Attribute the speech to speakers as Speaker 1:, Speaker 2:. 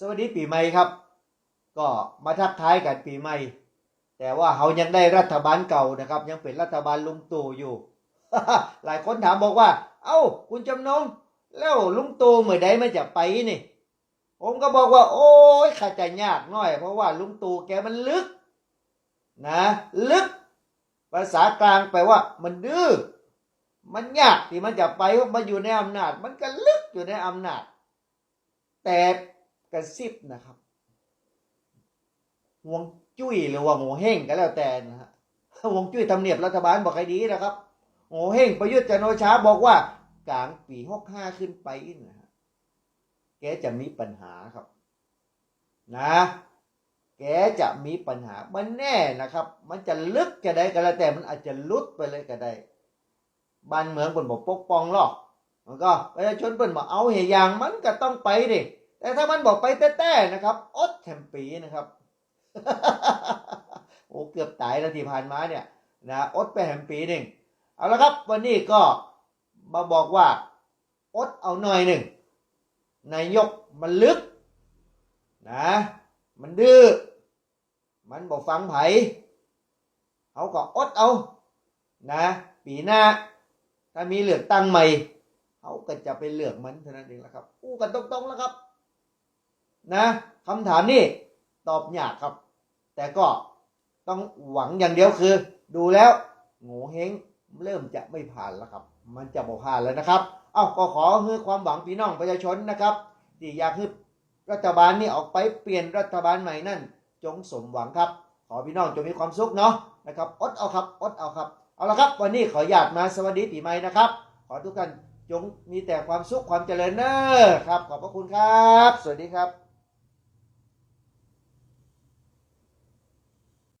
Speaker 1: สวัสดีปีใหม่ครับ ก็มาทักทายกันปีใหม่ แต่ว่าเขายังได้รัฐบาลเก่านะครับ ยังเป็นรัฐบาลลุงตู่อยู่ หลายคนถามบอกว่า เอ้า คุณจำนงแล้วลุงตู่เมื่อใดมันจะไปนี่ ผมก็บอกว่า โอ้ยข้าจะยากหน่อย เพราะว่าลุงตู่แกมันลึก นะ ลึก ภาษากลางแปลว่า มันดื้อมันยากที่มันจะไปเพราะมันอยู่ในอำนาจ มันก็ลึกอยู่ในอำนาจ แต่ กระซิบนะครับวงจุ้ยหรือว่าโงเฮงก็แล้วแต่นะฮะวงจุ้ยทำเนียบรัฐบาลบอกให้ดีนะครับโงเฮงประยุทธ์จันทร์โอชาบอกว่ากลางปีหกห้าขึ้นไปนะฮะแกจะมีปัญหาครับ นะ แกจะมีปัญหา มันแน่นะครับ มันจะลึกก็ได้ก็แล้วแต่มันอาจจะลุดไปเลยก็ได้บ้านเมืองเปิ่นบอกปกป้องหรอก มันก็ประชาชนเปิ่นบอกเอาเหตุอย่างมันก็ต้องไปดิ แต่ถ้ามันบอกไปแต้ๆนะครับอดแถมปีนะครับโอ้เกือบตายแล้วที่ผ่านมาเนี่ยนะอดไปแถมปีหนึ่งเอาละครับ วันนี้ก็มาบอกว่าอดเอาหน่อยหนึ่งนายกมันลึกนะมันดื้อมันบอกฟังไผเขาก็อดเอานะปีหน้า ถ้ามีเลือกตั้งใหม่เขาก็จะไปเลือกมันเท่านั้นเองละครับอู้กันตรงๆแล้วครับ นะคำถามนี้ตอบยากครับ แต่ก็ต้องหวังอย่างเดียวคือ ดูแล้วโง่เฮงเริ่มจะไม่ผ่านแล้วครับ มันจะบอกผ่านแล้วนะครับ เอ้าก็ขอให้ความหวังพี่น้องประชาชนนะครับที่อยากให้รัฐบาลนี้ออกไปเปลี่ยนรัฐบาลใหม่นั่น จงสมหวังครับ ขอพี่น้องจงมีความสุขเนาะนะครับอดเอาครับอดเอาครับ เอาละครับ วันนี้ขออยากมาสวัสดีปีใหม่นะครับ ขอทุกท่านจงมีแต่ความสุขความเจริญเนอครับ ขอบพระคุณครับ สวัสดีครับ